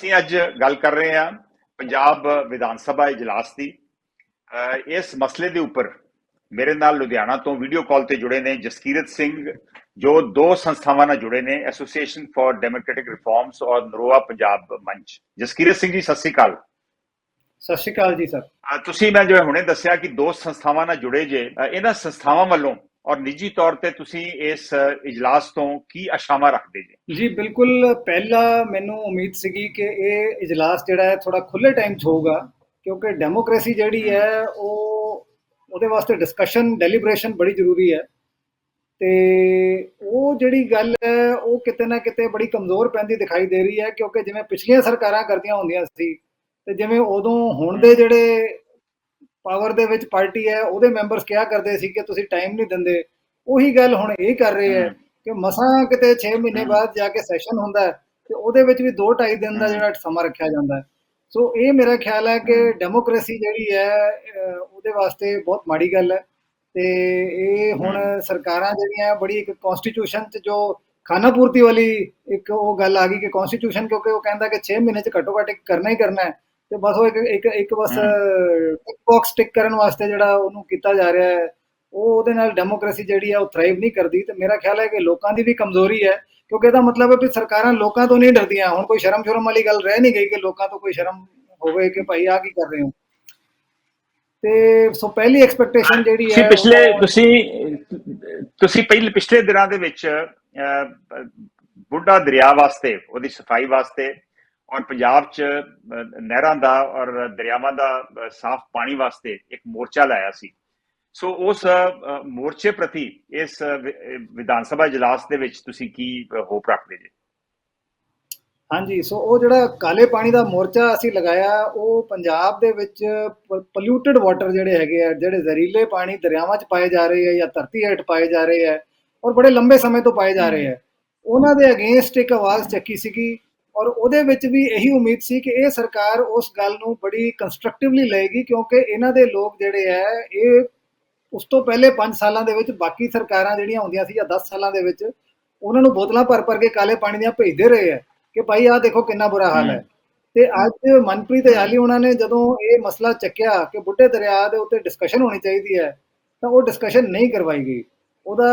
ਅਸੀਂ ਅੱਜ ਗੱਲ ਕਰ ਰਹੇ ਹਾਂ ਪੰਜਾਬ ਵਿਧਾਨ ਸਭਾ ਇਜਲਾਸ ਦੀ। ਇਸ ਮਸਲੇ ਦੇ ਉੱਪਰ ਮੇਰੇ ਨਾਲ ਲੁਧਿਆਣਾ ਤੋਂ ਵੀਡੀਓ ਕਾਲ ਤੇ ਜੁੜੇ ਨੇ ਜਸਕੀਰਤ ਸਿੰਘ ਜੋ ਦੋ ਸੰਸਥਾਵਾਂ ਨਾਲ ਜੁੜੇ ਨੇ ਐਸੋਸੀਏਸ਼ਨ ਫਾਰ ਡੈਮੋਕ੍ਰੈਟਿਕ ਰਿਫਾਰਮਸ ਔਰ ਨਰੋਆ ਪੰਜਾਬ ਮੰਚ। ਜਸਕੀਰਤ ਸਿੰਘ ਜੀ ਸਤਿ ਸ਼੍ਰੀ ਅਕਾਲ। ਸਤਿ ਸ਼੍ਰੀ ਅਕਾਲ ਜੀ ਸਰ। ਤੁਸੀਂ ਮੈਂ ਜਿਵੇਂ ਹੁਣੇ ਦੱਸਿਆ ਕਿ ਦੋ ਸੰਸਥਾਵਾਂ ਨਾਲ ਜੁੜੇ ਜੇ ਇਹਨਾਂ ਸੰਸਥਾਵਾਂ ਵੱਲੋਂ ਔਰ ਨਿੱਜੀ ਤੌਰ ਤੇ ਤੁਸੀਂ ਇਸ ਅਹ, ਇਜਲਾਸ ਤੋਂ ਕੀ ਆਸ਼ਾਵਾਂ ਰੱਖਦੇ ਜੇ? ਜੀ ਬਿਲਕੁਲ ਪਹਿਲਾ ਮੈਨੂੰ ਉਮੀਦ ਸੀਗੀ ਕਿ ਇਹ ਇਜਲਾਸ ਜਿਹੜਾ ਹੈ ਥੋੜਾ ਖੁੱਲੇ ਟਾਈਮ 'ਚ ਹੋਊਗਾ ਕਿਉਂਕਿ ਡੈਮੋਕ੍ਰੇਸੀ ਜਿਹੜੀ ਹੈ ਉਹ ਉਹਦੇ ਵਾਸਤੇ ਡਿਸਕਸ਼ਨ ਡੈਲੀਬਰੇਸ਼ਨ ਬੜੀ ਜ਼ਰੂਰੀ ਹੈ। ਤੇ ਉਹ ਜਿਹੜੀ ਗੱਲ ਹੈ ਉਹ ਕਿਤੇ ਨਾ ਕਿਤੇ ਬੜੀ ਕਮਜ਼ੋਰ ਪੈਂਦੀ ਦਿਖਾਈ ਦੇ ਰਹੀ ਹੈ ਕਿਉਂਕਿ ਜਿਵੇਂ ਪਿਛਲੀਆਂ ਸਰਕਾਰਾਂ ਕਰਦੀਆਂ ਹੁੰਦੀਆਂ ਸੀ ਤੇ ਜਿਵੇਂ ਉਦੋਂ ਹੁਣ ਦੇ ਜਿਹੜੇ ਪਾਵਰ ਦੇ ਵਿੱਚ ਪਾਰਟੀ ਹੈ ਉਹਦੇ ਮੈਂਬਰਸ ਕਿਹਾ ਕਰਦੇ ਸੀ ਕਿ ਤੁਸੀਂ ਟਾਈਮ ਨਹੀਂ ਦਿੰਦੇ। ਉਹੀ ਗੱਲ ਹੁਣ ਇਹ ਕਰ ਰਹੇ ਹੈ ਕਿ ਮਸਾਂ ਕਿਤੇ 6 ਮਹੀਨੇ ਬਾਅਦ ਜਾ ਕੇ ਸੈਸ਼ਨ ਹੁੰਦਾ ਹੈ ਤੇ ਉਹਦੇ ਵਿੱਚ ਵੀ 2.5 ਦਿਨ ਦਾ ਜਿਹੜਾ ਸਮਾਂ ਰੱਖਿਆ ਜਾਂਦਾ ਹੈ। ਸੋ ਇਹ ਮੇਰਾ ਖਿਆਲ ਹੈ ਕਿ ਡੈਮੋਕ੍ਰੇਸੀ ਜਿਹੜੀ ਹੈ ਉਹਦੇ ਵਾਸਤੇ ਬਹੁਤ ਮਾੜੀ ਗੱਲ ਹੈ। ਤੇ ਇਹ ਹੁਣ ਸਰਕਾਰਾਂ ਜਿਹੜੀਆਂ ਬੜੀ ਇੱਕ ਕਨਸਟੀਟਿਊਸ਼ਨ 'ਚ ਜੋ ਖਾਨਾ ਪੂਰਤੀ ਵਾਲੀ ਇੱਕ ਉਹ ਗੱਲ ਆ ਗਈ ਕਿ ਕਨਸਟੀਟਿਊਸ਼ਨ ਕਿਉਂਕਿ ਉਹ ਕਹਿੰਦਾ ਕਿ 6 ਮਹੀਨੇ 'ਚ ਘੱਟੋ ਘੱਟ ਇੱਕ ਕਰਨਾ ਹੀ ਕਰਨਾ ਹੈ। ਤੇ ਬਸ ਉਹ ਇੱਕ ਇੱਕ ਇੱਕ ਬਸ ਟਿਕ ਬਾਕਸ ਟਿਕ ਕਰਨ ਵਾਸਤੇ ਜਿਹੜਾ ਉਹਨੂੰ ਕੀਤਾ ਜਾ ਰਿਹਾ ਹੈ ਉਹ ਉਹਦੇ ਨਾਲ ਡੈਮੋਕ੍ਰੇਸੀ ਜਿਹੜੀ ਹੈ ਉਹ ਥ੍ਰਾਈਵ ਨਹੀਂ ਕਰਦੀ ਤੇ ਮੇਰਾ ਖਿਆਲ ਹੈ ਕਿ ਲੋਕਾਂ ਦੀ ਵੀ ਕਮਜ਼ੋਰੀ ਹੈ ਕਿਉਂਕਿ ਇਹਦਾ ਮਤਲਬ ਹੈ ਕਿ ਸਰਕਾਰਾਂ ਲੋਕਾਂ ਤੋਂ ਨਹੀਂ ਡਰਦੀਆਂ। ਹੁਣ ਕੋਈ ਸ਼ਰਮ ਸ਼ਰਮ ਵਾਲੀ ਗੱਲ ਰਹਿ ਨਹੀਂ ਗਈ ਕਿ ਲੋਕਾਂ ਤੋਂ ਕੋਈ ਸ਼ਰਮ ਹੋਵੇ ਕਿ ਭਾਈ ਆ ਕੀ ਕਰ ਰਹੇ ਹੋ। ਤੇ ਸੋ ਪਹਿਲੀ ਐਕਸਪੈਕਟੇਸ਼ਨ ਜਿਹੜੀ ਤੁਸੀਂ ਹੈ ਪਿਛਲੇ ਉਹ- ਤੁਸੀਂ ਤੁਸੀਂ ਪਹਿਲੇ ਪਿਛਲੇ ਦਿਨਾਂ ਦੇ ਵਿੱਚ ਬੁੱਢਾ ਦਰਿਆ ਵਾਸਤੇ ਉਹਦੀ ਸਫ਼ਾਈ ਵਾਸਤੇ ਔਰ ਪੰਜਾਬ 'ਚ ਨਹਿਰਾਂ ਦਾ ਔਰ ਦਰਿਆਵਾਂ ਦਾ ਸਾਫ਼ ਪਾਣੀ ਵਾਸਤੇ ਇੱਕ ਮੋਰਚਾ ਲਾਇਆ ਸੀ। ਸੋ ਉਸ ਮੋਰਚੇ ਪ੍ਰਤੀ ਇਸ ਵਿਧਾਨ ਸਭਾ ਇਜਲਾਸ ਦੇ ਵਿੱਚ ਤੁਸੀਂ ਕੀ ਹੋਪ ਰੱਖਦੇ ਜੀ? ਹਾਂਜੀ ਸੋ ਉਹ ਜਿਹੜਾ ਕਾਲੇ ਪਾਣੀ ਦਾ ਮੋਰਚਾ ਅਸੀਂ ਲਗਾਇਆ ਉਹ ਪੰਜਾਬ ਦੇ ਵਿੱਚ ਪੋਲਿਊਟਡ ਵਾਟਰ ਜਿਹੜੇ ਹੈਗੇ ਆ ਜਿਹੜੇ ਜ਼ਹਿਰੀਲੇ ਪਾਣੀ ਦਰਿਆਵਾਂ 'ਚ ਪਾਏ ਜਾ ਰਹੇ ਆ ਜਾਂ ਧਰਤੀ ਹੇਠ ਪਾਏ ਜਾ ਰਹੇ ਆ ਔਰ ਬੜੇ ਲੰਬੇ ਸਮੇਂ ਤੋਂ ਪਾਏ ਜਾ ਰਹੇ ਆ ਉਹਨਾਂ ਦੇ ਅਗੇਂਸਟ ਇੱਕ ਆਵਾਜ਼ ਚੱਕੀ ਸੀਗੀ ਔਰ ਉਹਦੇ ਵਿੱਚ ਵੀ ਇਹੀ ਉਮੀਦ ਸੀ ਕਿ ਇਹ ਸਰਕਾਰ ਉਸ ਗੱਲ ਨੂੰ ਬੜੀ ਕੰਸਟਰਕਟਿਵਲੀ ਲਏਗੀ ਕਿਉਂਕਿ ਇਹਨਾਂ ਦੇ ਲੋਕ ਜਿਹੜੇ ਆ ਇਹ ਉਸ ਤੋਂ ਪਹਿਲੇ 5 ਸਾਲਾਂ ਦੇ ਵਿੱਚ ਬਾਕੀ ਸਰਕਾਰਾਂ ਜਿਹੜੀਆਂ ਹੁੰਦੀਆਂ ਸੀ ਜਾਂ 10 ਸਾਲਾਂ ਦੇ ਵਿੱਚ ਉਹਨਾਂ ਨੂੰ ਬੋਤਲਾਂ ਭਰ ਭਰ ਕੇ ਕਾਲੇ ਪਾਣੀ ਦੀਆਂ ਭੇਜਦੇ ਰਹੇ ਆ ਕਿ ਭਾਈ ਆਹ ਦੇਖੋ ਕਿੰਨਾ ਬੁਰਾ ਹਾਲ ਹੈ। ਤੇ ਅੱਜ ਮਨਪ੍ਰੀਤ ਯਾਲੀ ਉਹਨਾਂ ਨੇ ਜਦੋਂ ਇਹ ਮਸਲਾ ਚੱਕਿਆ ਕਿ ਬੁੱਢੇ ਦਰਿਆ ਦੇ ਉੱਤੇ ਡਿਸਕਸ਼ਨ ਹੋਣੀ ਚਾਹੀਦੀ ਹੈ ਤਾਂ ਉਹ ਡਿਸਕਸ਼ਨ ਨਹੀਂ ਕਰਵਾਈ ਗਈ। ਉਹਦਾ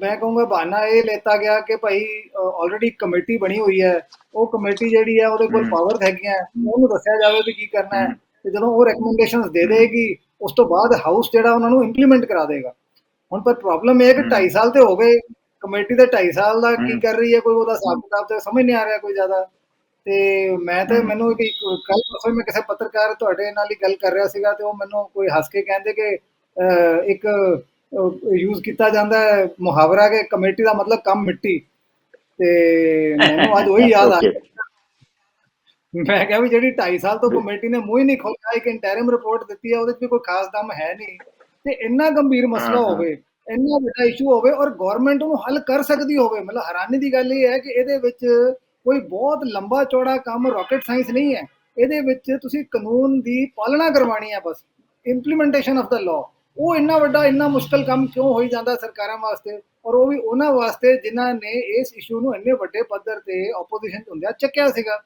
ਮੈਂ ਕਹੂੰਗਾ ਬਹਾਨਾ ਇਹ ਲੈਤਾ ਗਿਆ ਕਿ ਭਾਈ ਆਲਰੇਡੀ ਕਮੇਟੀ ਬਣੀ ਹੋਈ ਹੈ ਉਹ ਕਮੇਟੀ ਜਿਹੜੀ ਹੈ ਉਹਦੇ ਕੋਲ। ਪਾਵਰ ਹੈਗੀਆਂ ਉਹਨੂੰ ਦੱਸਿਆ ਜਾਵੇ ਵੀ ਕੀ ਕਰਨਾ ਹੈ ਤੇ ਜਦੋਂ ਉਹ ਰეკਮੈਂਡੇਸ਼ਨਸ ਦੇ ਦੇਗੀ ਉਸ ਤੋਂ ਬਾਅਦ ਹਾਊਸ ਜਿਹੜਾ ਉਹਨਾਂ ਨੂੰ ਇੰਪਲੀਮੈਂਟ ਕਰਾ ਦੇਗਾ ਹੁਣ ਪਰ ਪ੍ਰੋਬਲਮ ਇਹ ਹੈ ਕਿ ਹਮ। 2.5 ਸਾਲ ਤੇ ਹੋ ਗਏ ਕਮੇਟੀ ਦੇ 2.5 ਸਾਲ ਦਾ ਕੀ। ਕਰ ਰਹੀ ਹੈ ਕੋਈ ਉਹਦਾ ਹਿਸਾਬ ਕਿਤਾਬ ਤੇ ਸਮਝ ਨਹੀਂ ਆ ਰਿਹਾ ਕੋਈ ਜ਼ਿਆਦਾ ਤੇ ਮੈਂ ਤੇ। ਮੈਨੂੰ ਇੱਕ ਕੱਲ ਪਰਸੋਂ ਮੈਂ ਕਿਸੇ ਪੱਤਰਕਾਰ ਤੁਹਾਡੇ ਨਾਲ ਹੀ ਗੱਲ ਕਰ ਰਿਹਾ ਸੀਗਾ ਤੇ ਉਹ ਮੈਨੂੰ ਕੋਈ ਹੱਸ ਕੇ ਕਹਿੰਦੇ ਕਿ ਇੱਕ ਯੂਜ਼ ਕੀਤਾ ਜਾਂਦਾ ਹੈ ਮੁਹਾਵਰਾ ਕਿ ਕਮੇਟੀ ਦਾ ਮਤਲਬ ਕੰਮ ਮਿੱਟੀ। ਤੇ ਮੈਨੂੰ ਅੱਜ ਉਹੀ ਯਾਦ ਆ Okay. ਮੈਂ ਕਿਹਾ ਵੀ ਜਿਹੜੀ 2.5 ਸਾਲ ਤੋਂ ਕਮੇਟੀ ਨੇ ਮੂੰਹ ਹੀ ਨਹੀਂ ਖੋਲਿਆ ਇੱਕ ਇੰਟਰਮ ਰਿਪੋਰਟ ਦਿੱਤੀ ਹੈ ਉਹਦੇ 'ਚ ਵੀ ਕੋਈ ਖਾਸ ਦਮ ਹੈ ਨਹੀਂ। ਤੇ ਇੰਨਾ ਗੰਭੀਰ ਮਸਲਾ। ਹੋਵੇ ਇੰਨਾ ਵੱਡਾ ਇਸ਼ੂ ਹੋਵੇ ਔਰ ਗਵਰਨਮੈਂਟ ਉਹਨੂੰ ਹੱਲ ਕਰ ਸਕਦੀ ਹੋਵੇ ਮਤਲਬ ਹੈਰਾਨੀ ਦੀ ਗੱਲ ਇਹ ਹੈ ਕਿ ਇਹਦੇ ਵਿੱਚ ਕੋਈ ਬਹੁਤ ਲੰਬਾ ਚੌੜਾ ਕੰਮ ਰਾਕਟ ਸਾਇੰਸ ਨਹੀਂ ਹੈ। ਇਹਦੇ ਵਿੱਚ ਤੁਸੀਂ ਕਾਨੂੰਨ ਦੀ ਪਾਲਣਾ ਕਰਵਾਣੀ ਹੈ ਬਸ। ਇੰਪਲੀਮੈਂਟੇਸ਼ਨ ਆਫ ਦਾ ਲਾਅ ਉਹ ਇੰਨਾ ਵੱਡਾ, ਇੰਨਾ ਮੁਸ਼ਕਲ ਕੰਮ ਕਿਉਂ ਹੋਈ ਜਾਂਦਾ ਸਰਕਾਰਾਂ ਵਾਸਤੇ? ਔਰ ਉਹ ਵੀ ਉਹਨਾਂ ਵਾਸਤੇ ਜਿਨ੍ਹਾਂ ਨੇ ਇਸ ਇਸ਼ੂ ਨੂੰ ਇੰਨੇ ਵੱਡੇ ਪੱਧਰ ਤੇ ਆਪੋਜੀਸ਼ਨ ਹੁੰਦਿਆਂ ਚੱਕਿਆ ਸੀਗਾ।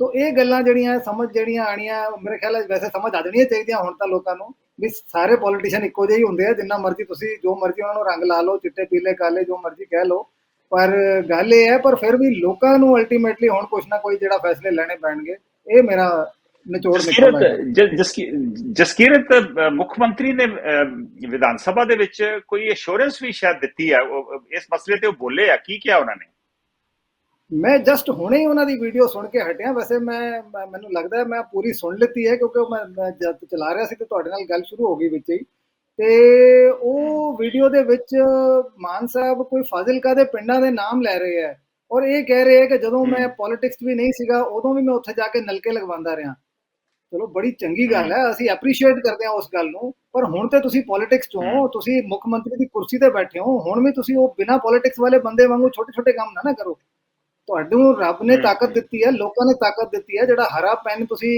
ਤੋ ਇਹ ਗੱਲਾਂ ਜਿਹੜੀਆਂ, ਸਮਝ ਜਿਹੜੀਆਂ ਆਣੀਆਂ ਮੇਰੇ ਖਿਆਲ ਹੈ ਵੈਸੇ ਸਮਝ ਆ ਜਾਣੀਆਂ ਚਾਹੀਦੀਆਂ ਹੁਣ ਤਾਂ ਲੋਕਾਂ ਨੂੰ ਵੀ ਸਾਰੇ ਪੋਲੀਟੀਸ਼ੀਅਨ ਇੱਕੋ ਜਿਹੇ ਹੀ ਹੁੰਦੇ ਆ, ਜਿੰਨਾ ਮਰਜ਼ੀ ਤੁਸੀਂ ਜੋ ਮਰਜ਼ੀ ਉਹਨਾਂ ਨੂੰ ਰੰਗ ਲਾ ਲਓ, ਚਿੱਟੇ, ਪੀਲੇ, ਕਾਲੇ, ਜੋ ਮਰਜ਼ੀ ਕਹਿ ਲਓ। ਪਰ ਗੱਲ ਇਹ ਹੈ, ਪਰ ਫਿਰ ਵੀ ਲੋਕਾਂ ਨੂੰ ਅਲਟੀਮੇਟਲੀ ਹੁਣ ਕੁਝ ਨਾ ਕੋਈ ਜਿਹੜਾ ਫੈਸਲੇ ਲੈਣੇ ਪੈਣਗੇ, ਇਹ ਮੇਰਾ ਨਿਚੋੜ ਜਸਕੀਰਤ ਮੁੱਖ ਮੰਤਰੀ ਨੇ ਵਿਧਾਨ ਸਭਾ ਦੇ ਵਿੱਚ ਕੋਈ ਅਸ਼ੋਰੈਂਸ ਵੀ ਸ਼ਾਇਦ ਦਿੱਤੀ ਹੈ ਇਸ ਮਸਲੇ ਤੇ ਉਹ ਬੋਲੇ ਆ। ਕੀ ਕਿਹਾ ਉਹਨਾਂ ਨੇ? ਮੈਂ ਜਸਟ ਹੁਣੇ ਹੀ ਉਹਨਾਂ ਦੀ ਵੀਡੀਓ ਸੁਣ ਕੇ ਹਟਿਆ। ਵੈਸੇ ਮੈਂ ਮੈਨੂੰ ਲੱਗਦਾ ਮੈਂ ਪੂਰੀ ਸੁਣ ਲਿੱਤੀ ਹੈ ਕਿਉਂਕਿ ਮੈਂ ਜਦ ਚਲਾ ਰਿਹਾ ਸੀ ਤੇ ਤੁਹਾਡੇ ਨਾਲ ਗੱਲ ਸ਼ੁਰੂ ਹੋ ਗਈ ਵਿੱਚ ਹੀ। ਤੇ ਉਹ ਵੀਡੀਓ ਦੇ ਵਿੱਚ ਮਾਨ ਸਾਹਿਬ ਕੋਈ ਫਾਜ਼ਿਲਕਾ ਦੇ ਪਿੰਡਾਂ ਦੇ ਨਾਮ ਲੈ ਰਹੇ ਹੈ। ਔਰ ਇਹ ਕਹਿ ਰਹੇ ਹੈ ਕਿ ਜਦੋਂ ਮੈਂ ਪੋਲਿਟਿਕਸ ਵੀ ਨਹੀਂ ਸੀਗਾ ਉਦੋਂ ਵੀ ਮੈਂ ਉੱਥੇ ਜਾ ਕੇ ਨਲਕੇ ਲਗਵਾਉਂਦਾ ਰਿਹਾ। ਚਲੋ ਬੜੀ ਚੰਗੀ ਗੱਲ ਹੈ ਅਸੀਂ ਐਪਰੀਸ਼ੀਏਟ ਕਰਦੇ ਹਾਂ ਉਸ ਗੱਲ ਨੂੰ ਪਰ ਹੁਣ ਤੇ ਤੁਸੀਂ ਪੋਲਿਟਿਕਸ ਚੋਂ ਹੋ ਤੁਸੀਂ ਮੁੱਖ ਮੰਤਰੀ ਦੀ ਕੁਰਸੀ ਤੇ ਬੈਠੇ ਹੋ ਹੁਣ ਵੀ ਤੁਸੀਂ ਉਹ ਬਿਨਾਂ ਪੋਲਿਟਿਕਸ ਵਾਲੇ ਬੰਦੇ ਵਾਂਗੂ ਛੋਟੇ ਛੋਟੇ ਕੰਮ ਨਾ ਨਾ ਕਰੋ। ਤੁਹਾਨੂੰ ਰੱਬ ਨੇ। ਤਾਕਤ ਦਿੱਤੀ ਹੈ ਲੋਕਾਂ ਨੇ ਤਾਕਤ ਦਿੱਤੀ ਹੈ ਜਿਹੜਾ ਹਰਾ ਪੈਨ ਤੁਸੀਂ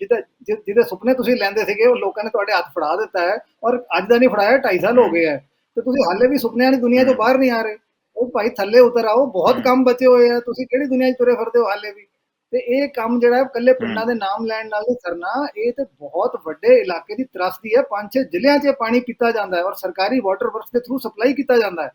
ਜਿਹਦੇ ਜਿਹਦੇ ਸੁਪਨੇ ਤੁਸੀਂ ਲੈਂਦੇ ਸੀਗੇ ਉਹ ਲੋਕਾਂ ਨੇ ਤੁਹਾਡੇ ਹੱਥ ਫੜਾ ਦਿੱਤਾ ਹੈ ਔਰ ਅੱਜ ਦਾ ਨਹੀਂ ਫੜਾਇਆ 2.5 ਸਾਲ ਹੋ ਗਏ ਹੈ। ਤੇ ਤੁਸੀਂ ਹਾਲੇ ਵੀ ਸੁਪਨਿਆਂ ਦੀ ਦੁਨੀਆ ਤੋਂ ਬਾਹਰ ਨਹੀਂ ਆ ਰਹੇ। ਉਹ ਭਾਈ ਥੱਲੇ ਉਤਰ ਆਓ ਬਹੁਤ ਕੰਮ ਬਚੇ ਹੋਏ ਆ ਤੁਸੀਂ ਕਿਹੜੀ ਦੁਨੀਆ 'ਚ ਤੁਰੇ ਫਿਰਦੇ ਹੋ ਹਾਲੇ ਵੀ? ਤੇ ਇਹ ਕੰਮ ਜਿਹੜਾ ਹੈ ਇਕੱਲੇ ਪਿੰਡਾਂ ਦੇ ਨਾਮ ਲੈਣ ਨਾਲ ਨਹੀਂ ਸਰਨਾ ਇਹ ਤੇ ਬਹੁਤ ਵੱਡੇ ਇਲਾਕੇ ਦੀ ਤਰਾਸਦੀ ਹੈ। ਪੰਜ ਛੇ ਜ਼ਿਲ੍ਹਿਆਂ 'ਚ ਪਾਣੀ ਪੀਤਾ ਜਾਂਦਾ ਹੈ ਔਰ ਸਰਕਾਰੀ ਵਾਟਰ ਵਰਕਸ ਦੇ ਥਰੂ ਸਪਲਾਈ ਕੀਤਾ ਜਾਂਦਾ ਹੈ।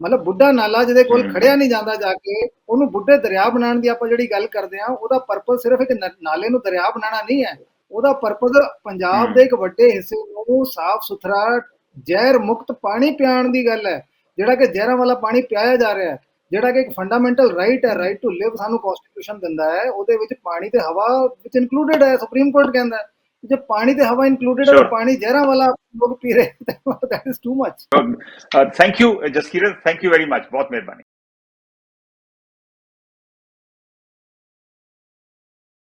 ਮਤਲਬ ਬੁੱਢਾ ਨਾਲਾ ਜਿਹਦੇ ਕੋਲ। ਖੜਿਆ ਨਹੀਂ ਜਾਂਦਾ ਜਾ ਕੇ ਉਹਨੂੰ ਬੁੱਢੇ ਦਰਿਆ ਬਣਾਉਣ ਦੀ ਆਪਾਂ ਜਿਹੜੀ ਗੱਲ ਕਰਦੇ ਆ ਉਹਦਾ ਪਰਪਸ ਸਿਰਫ ਇੱਕ ਨਾਲੇ ਨੂੰ ਦਰਿਆ ਬਣਾਉਣਾ ਨਹੀਂ ਹੈ। ਉਹਦਾ ਪਰਪਸ ਪੰਜਾਬ। ਦੇ ਇੱਕ ਵੱਡੇ ਹਿੱਸੇ ਨੂੰ ਸਾਫ਼ ਸੁਥਰਾ ਜ਼ਹਿਰ ਮੁਕਤ ਪਾਣੀ ਪਿਆਉਣ ਦੀ ਗੱਲ ਹੈ। ਜਿਹੜਾ ਕਿ ਜ਼ਹਿਰਾਂ ਵਾਲਾ ਪਾਣੀ ਪਿਆਇਆ ਜਾ ਰਿਹਾ ਹੈ। ਜਿਹੜਾ ਕਿ ਇੱਕ ਫੰਡਾਮੈਂਟਲ ਰਾਈਟ ਹੈ ਰਾਈਟ ਟੂ ਲਿਵ ਸਾਨੂੰ ਕਨਸਟੀਟਿਊਸ਼ਨ ਦਿੰਦਾ ਹੈ ਉਹਦੇ ਵਿੱਚ ਪਾਣੀ ਤੇ ਹਵਾ ਵਿੱਚ ਇਨਕਲੂਡਡ ਹੈ ਸੁਪਰੀਮ ਕੋਰਟ ਕਹਿੰਦਾ ਹੈ। ਜੇ ਪਾਣੀ ਤੇ ਹਵਾ ਇਨਕਲੂਡਡ ਹੈ. ਪਾਣੀ ਜ਼ਹਿਰਾਂ ਵਾਲਾ ਲੋਕ ਪੀ ਰਹੇ that is too much thank you Jaskirat thank you very much ਬਹੁਤ ਮਿਹਰਬਾਨੀ।